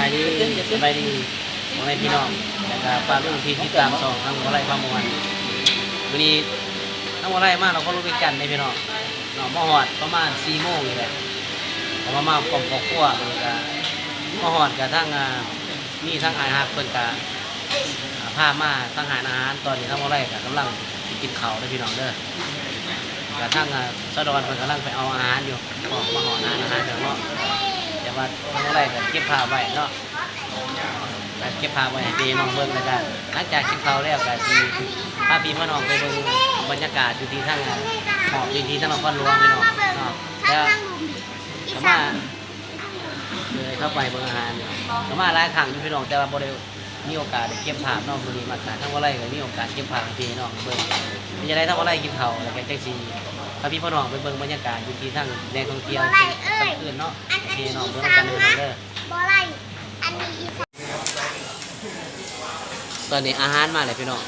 บายดีสบายดีของในพี่น้องแต่ก็ปลาลูกที่ที่ตามสองทั้งหัวไรพามวนวันนี้ทั้งหัวไรมากเราก็รู้ด้วยกันในพี่น้องเนาะมาหอดประมาณสี่โมงนี่แหละเอมามาพร้อมครอบครัวเลยก็มาหอดกับทั้งนี่ทั้งอาหารเพิ่นกะผ้ามาทั้งอาหารอาหารตอนนี้ทั้งหัวไรก็กำลังกินเขาวเด้พี่น้องเด้อกระทั่งอะสะดอนเพิ่นกำลังไปเอาอาหารอยู่ออกมาหออาหารอาหารเดี๋ยวเนาะ ว่าทำอะไรก็เก็บผ้าไว้เนาะก็เก็บผ้าไว้ให้พี่น้องเบิ่งแล้วกันหลังจากกินข้าวแล้วก็สิพาพี่พี่น้องไปเบิ่งบรรยากาศอยู่ที่ทางอะหอบอยู่ที่ทางนครหลวงพี่น้องเนาะแล้วก็มาเลยเข้าไปเบิ่งอาหารเนี่ยก็มาหลายครั้งอยู่พี่น้องแต่ว่าบ่ได้มีโอกาสได้เก็บภาพนาะมื้อนี้มาจากทางว่าไรก็มีโอกาสเก็บภาพพี่น้องเบิ่งมีอะไรทั้งว่าไรกินเขาวแล้วก็จังซี พาพี่พ่อน้องไปเบิ่งบรรยากาศอยู่ที่ทั้งแหล่งท่องเที่ยวที่กลางคืนเนาะพี่น้องเบิ่งกันเด้อเด้อบ่ไรอันนี้อีสานตอนนี้อาหารมาเลยพี่น้อง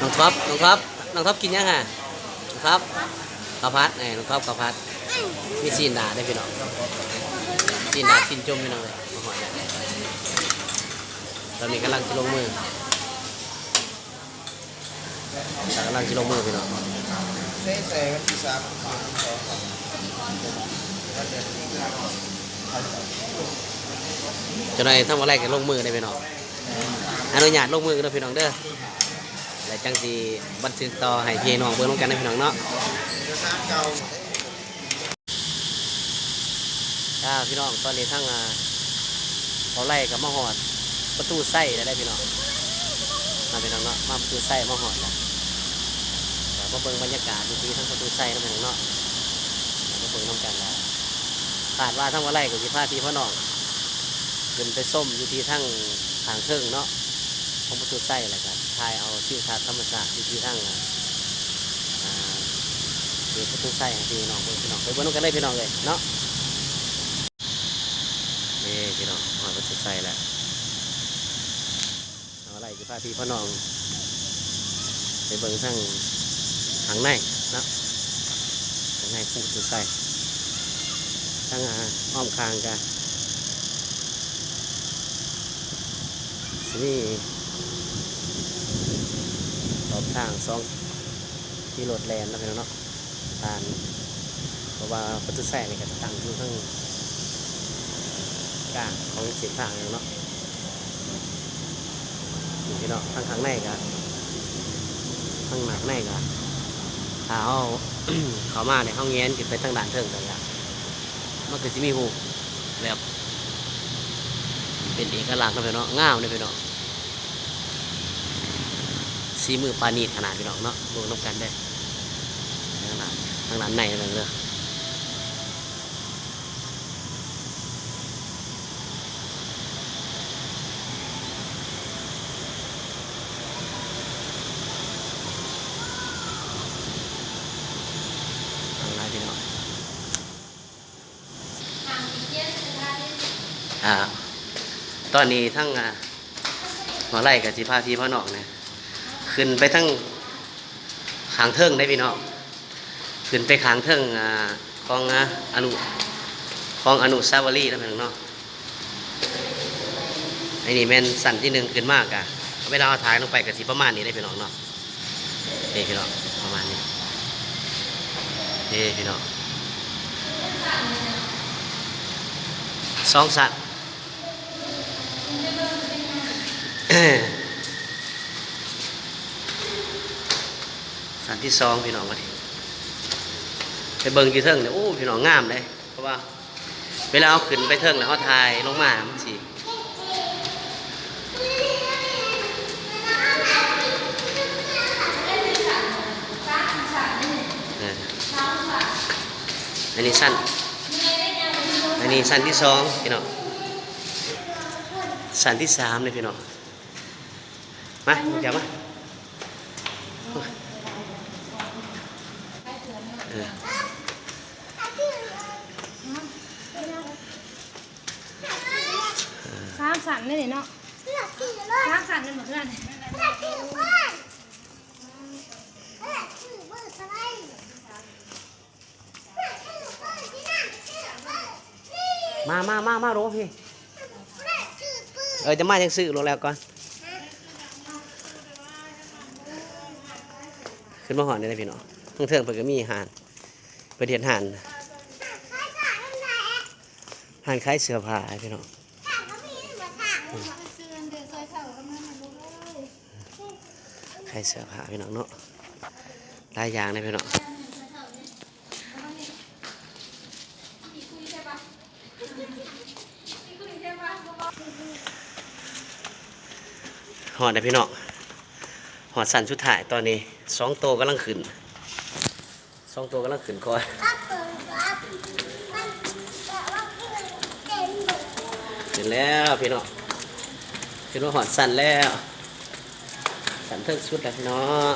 น้องท็อปน้องท็อปน้องท็อปกินยังฮะน้องท็อปข้าวผัดนี่น้องท็อปข้าวผัดมีซีนดาได้อพี่น้องซีนดาซีนจุ่มพี่น้องเลยมาหอยแล้วตอนนี้กำลังจะลงมือกำลังจะลงมือพี่น้อง เซ่เซ่วันที่สามสองสองวันเดือนที่ห้าจะได้ทำอะไรกันลงมือได้พี่น้องอนุญาตลงมือกันพี่น้องเด้อและจังสีบันทึกต่อให้พี่น้องเบิ่งลงกันนะพี่น้องเนาะเดือนสามเก้าจ้าพี่น้องตอนนี้ทั้งอ่าเขาไล่กับมาหอดประตูไส้ได้พี่น้องมาพี่น้องเนาะมาประตูไส้มาหอดแล้ว มาเบิ่งบรรยากาศดูที่ทั้งประตูไส้นะพี่น้งเนาะมาเบิ่งน้ำกันแล้วคาดว่าทั้งวันไล่กับสิพาพี่พ่อน้องขึ้นไปส้มอยู่ที่ทั้งทางเครื่องเนาะของประตูไส้อะไรกันถ่ายเอาทิวทัศน์ธรรมชาติอยู่ที่ทั้งเดี๋ยวประตูไส้พี่น้องเบิ่งพี่น้องไปเบิ่งน้ำกันเลยพี่น้องเลยเนาะนี่พี่น้องหอยก็จะใส่แล้วเอาอะไรจะพาพี่พ่อน้องไปเบิ่งทั้ง หางในนาะหางในคู่จะใส่ทั้งอาอ้อมคางกันนี่รอบทางสองที่โหลดแลนด์แล้วพี่น้องเนาะทานเพราะว่าประตูใส่นี่ก็ตั้งอยู่ทั้งกลางของเสียงทางเนาะนี่พี่เนาะทางข้างในกันทางหนักในกัน ถ้าเขา เขามาในห้องเงี้ยนตินไปทางด่านเทิงกันละมันคือสิมีหูแบบ เป็นเอกลักษณ์นะพี่น้องง่ามนะพี่น้องสีมือปานีขนาดพี่น้องเนาะดูน้ำกันได้ทางด้านทางด้านในนั่นเลย ทางไหนพี่น้องอ่า ต อนนี้ทั้งอ่าหมอไล่กับจิพาพี่พ่อน้องเนี่ยขึ้นไปทั้งขางเทิงได้พี่น้องขึ้นไปขางเทิงอ่าของอนุของอนุสาวรีย์นะพี่น้องเนาะไอ้นี่แม่นสั่นที่หนึ่งขึ้นมากอะเวลาเอาถ่ายลงไปกับสิประมาณนี้ได้พี่น้องเนาะนี่พี่น้องประมาณนี้เฮ้พี่น้องสองสัตว์ สัตว์ที่สองพี่น้องมาดิไปเบิ่งกี่เทิงเนี่ยโอ้พี่น้องงามเลยเพราะว่า เวลาเอาขึ้นไปเทิงแล้วเอาถ่ายลงมามันสิเอออันนี้สั้น อันนี้สั้นที่สองพี่น้องสั้นที่สามเลยพี่น้อง มาอย่ามาเออสามสันนี่เนาะเลือกที่เลยสามสันนี่เหมือนกันเลือกที่เบิ้ลเลือกที่เบิ้ลอะไรเลือกที่เบิ้ลที่นั่นเลือกเบิ้ลนี่มามามามาโรพี่อจะมาจังซื้อลงแล้วก่อน ขึ้นมาหอนได้เลยพี่น้องเพิ่งเทิงเพิ่นก็มีหานไปเดียนหานใช่ค่ะนั่นแหละหายเสื้อผ้าพี่น้องถามเขาพี่หมือนถามขายเสื้อผ้าพี่น้องเนาะหลายอย่างเลยพี่น้องหอดนะพี่น้องหอดสันชุดถ่ายตอนนี้ สองโตวกำลังขึ้นสองโตวกำลังขึ้นก่อนก็เปิดว่ามันแต่ว่าเพื่อนเต็มหมดขึ้นแล้วพี่น้องขึ้นมาหอดสั่นแล้วสั่นเทิงสุดแล้วพี่น้อง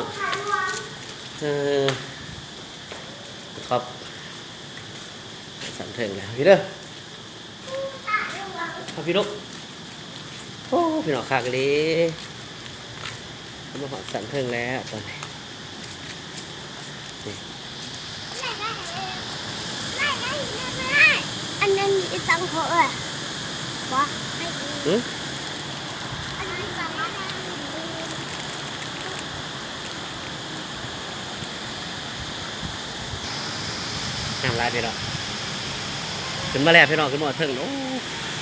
เออครับสั่นเทิงแล้วพี่เด้อเอาพี่ลูกโอ้พี่น้องคากเลยมาหอดสันเทิงแล้วตอนนี้ ไม่ได้ไม่ได้ไม่ได้อัน นั้นอีสังโคเอ้วะไม่ดีหืออันนี้สังว่ามลายพี่น้องขึ้นมาแล้วพี่น้องขึ้นมาหอดเทิงโอ้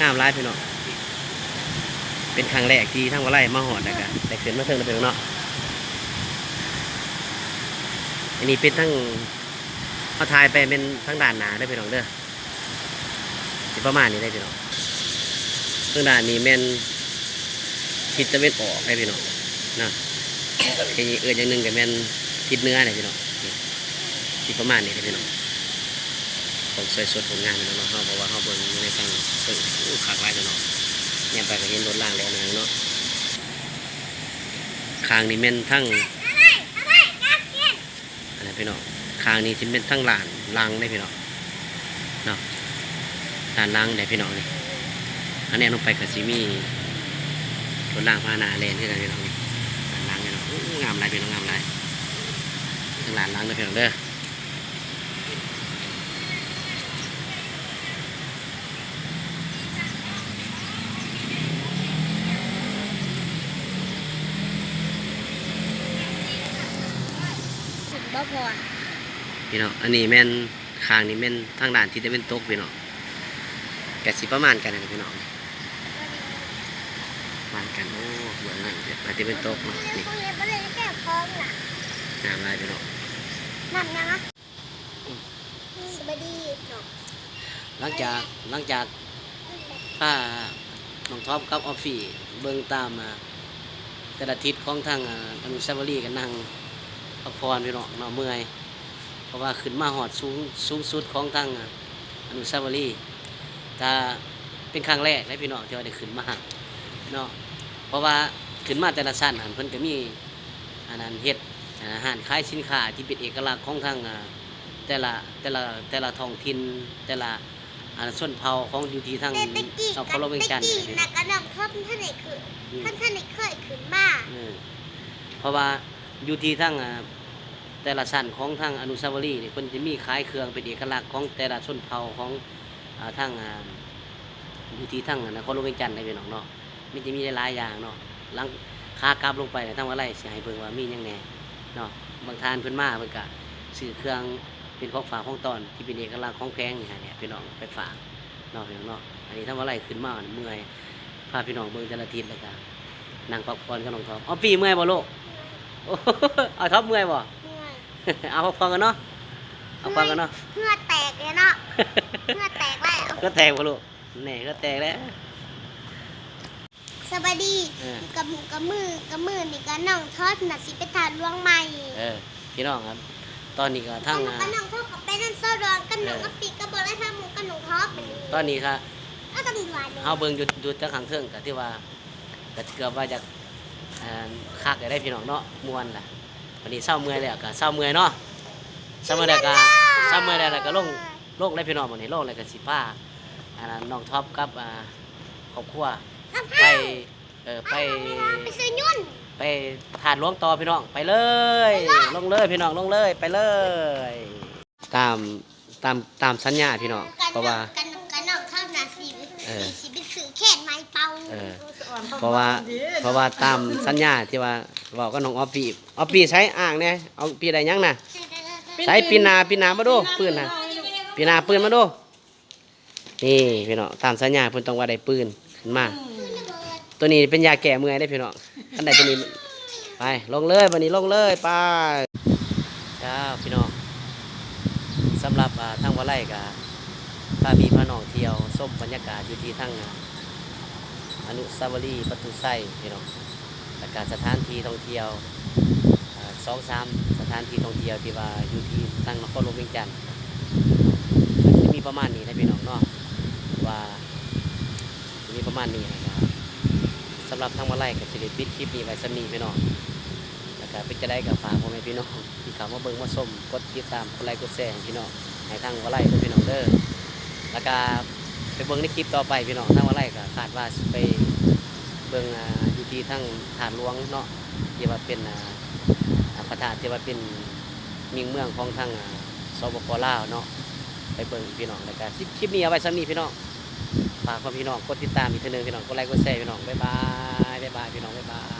งามหลายพี่น้องเป็นครั้งแรกที่ทั้งวันไล่มาหอดนะครับแต่ขึ้นมาเทิงแล้วพี่น้องเนาะอันนี้เป็นทั้งเขาทายไปเป็นทั้งด่านหนาได้พี่น้องเด้อ ประมาณนี้ได้พี่น้องทั้งด่านนี้แม่นทิศตะเวนออกได้พี่น้องนะไอ้เอออย่างหนึ่งก็แม่นทิศเนื้อได้พี่น้องนี่ประมาณนี้ได้พี่น้องของสวยสดผลงานพี่น้องเขาบอกว่าเขาบิ่งในทางเบิ่อขากไว้พี่น้องเนี่ยไปก็เห็นรถล่างแล้วนะเนาะคางนี่แม่นทั้งอะไรพี่น้องคางนี้สิเป็นทั้งลานลังได้พี่น้องเนาะ ลานลังได้พี่น้องนี่อันนี้ลงไปกับซิมีรถล่างพาหนาเลนที่ไหนพี่น้องนี่ลานลังพี่น้องอู้งามหลายพี่น้องงามหลายทั้งลานลังเด้อพี่น้องเด้อถึงบ่พอพี่น้องอันนี้แม่นคางนี่แม่นทางด่านที่ได้เป็นตกพี่น้อง แกสิประมาณกันนะพี่น้องประมาณกันโอ้เหมือนนั่นมาที่เป็นตกเนาะนี่ต้องเรียนบ่ได้แก้คล้องล่ะงามหลายพี่น้องนั่นยังอะสวัสดีเนาะหลังจากหลังจากผ้าน้องท็อปกับออฟฟี่เบิ่งตามอ่าแต่ละทิศของทางอ่าอนุสาวรีย์กันนั่งพักผ่อนพี่น้องเนาะเมื่อย เพราะว่าขึ้นมาหอดสูงสูงสุดของทางอ่าอนุสาวรีย์ ถ้าเป็นครั้งแรกเลยพี่น้องที่ว่าได้ขึ้นมาเนาะเพราะว่าขึ้นมาแต่ละชั้นอันเพิ่นก็มีอันนั้นเฮ็ดอาหารขายสินค้าที่เป็นเอกลักษณ์ของทางอ่าแต่ละแต่ละแต่ละท้องถิ่นแต่ละอันส่วนเผ่าของอยู่ที่ทางแต่ตะกี้เรากัเขานเราเวียงจัตะนทน์กี้นี่พี่น้นะองกระนองทบท่านไหนคืออืมท่านท่านไหนเคยขึ้นมาเออเพราะว่าอยู่ที่ทั้งอ่าแต่ละชั้นของทางอนุสาวรีย์นี่เพิ่นจะมีขายเครื่องเป็นเอกลักษณ์ของแต่ละชนเผ่าของอ่าทาง อ่าอยู่ที่ทั้งนครหลวงเวียงจันทน์ในพี่น้องเนาะมันจะมีหลายๆอย่างเนาะหลังคากลับลงไปเนี่ยทั้งว่าไรสิให้เบิ่งว่ามีหยังแหน่เนาะบางทานเพิ่นมาเพิ่นก็ซื้อเครื่องเป็นของฝากของตอนที่เป็นเอกลักษณ์ของแพงนี่ฮะเนี่ยพี่น้องไปฝากเนาะพี่น้องเนาะอันนี้ทั้งว่าไรขึ้นมาเมื่อยพาพี่น้องเบิ่งแต่ละทิศแล้วก็นั่งพักผ่อนกับน้องท็อปอ๋อปีเมื่อยบ่ลูกโอ้เอาท็อปเมื่อยบ่เมื่อยเอาพักผ่อนกันเนาะเอาฟังกันเนาะเหงื่อแตกเลยเนาะเหงื่อแตกแล้วก็แตกบ่ลูก แหน่ก็แตกแล้ว สวัสดีเออกับหมูกับมือกับมือนี่ก็น้องทอดน่ะสิไปทานล่วงใหม่เออ พี่น้องครับ ตอนนี้ก็ทั้งกับอ่าน้องทอดกับไปนั่นโซดองกับหนูเออ กับปีกกับบอกแล้วทำหมูกับหนูทอดเป็นตอนนี้ค่ะก็ต้องหวานเลยเฮาเบิ่งอยู่อยู่ทางข้างเทิงก็ที่ว่าก็เกือบว่าจะอ่าคักได้พี่น้องเนาะม่วนล่ะวันนี้เศร้าเมื่อยแล้วก็เศร้าเมื่อยเนาะเศร้าเมื่อยแล้วก็เศร้าเมื่อยแล้วก็ลงลงเลยพี่น้องมื้อนี้ลงเลยก็สิพา อ่าน้องท็อปกับอ่าครอบครัวน้ำไปผ้าเออไป ไปซื้อยุ่นไปถาดหลวงต่อพี่น้องไปเลย ลงเลยพี่น้องลงเลยไปเลย ตามตามตามสัญญาพี่น้องเพราะว่า กันกันน้องทอดน่ะสิเออสิไปสื่อแขนไม้เป่าเออเพราะว่าเพราะว่าตามสัญญาที่ว่าบอกกับน้องออฟฟี่ออฟฟี่ใช้อ่างเนี่ยเอาปีใดยังน่ะใช้ปีนาปีนามาดูปืนน่ะปีนาปืนมาดู นี่พี่น้องตามสัญญาเพิ่นต้องว่าได้ปืนขึ้นมา ตัวนี้เป็นยาแก้เมื่อยได้พี่น้องอันใดตัวนี้ไปลงเลยวันนี้ลงเลยไปเจ้าพี่น้องสำหรับอ่าทางวัดไร่กับพาพี่พาน้องเที่ยวส้มบรรยากาศอยู่ที่ทั้งอนุสาวรีย์ประตูไส้พี่น้องและการสถานที่ท่องเที่ยวสองสามสถานที่ท่องเที่ยวที่ว่าอยู่ที่ตั้งนครหลวงเวียงจันทร์จะมีประมาณนี้นะพี่น้องเนาะ ว่าจะมีประมาณนี้นะครับสำหรับทางมาไล่กับสิริปิดคลิปนี้ไว้สำนีพี่น้องแล้วก็เป็นจะได้กับฝากพ่อแม่พี่น้องที่เขามาเบิ่งมาชมกดติดตามกดไลค์กดแชร์พี่น้องให้ทางมาไล่ด้วยพี่น้องเด้อแล้วก็ไปเบิ่งในคลิปต่อไปพี่น้องทางมาไล่ก็คาดว่าไปเบิ่งอยู่ที่ทางฐานหลวงเนาะที่ว่าเป็นอ่าอ่าพระธาตุที่ว่าเป็นมิงเมืองของทางสปปลาวเนาะ ไปเบิ่งพี่น้องแล้วก็คลิปนี้เอาไว้สำนีพี่น้องฝากความพี่น้องกดติดตามอีกทีนึงพี่น้องกดไลค์กดแชร์พี่น้องบ๊ายบายบ๊ายบายพี่น้องบ๊ายบาย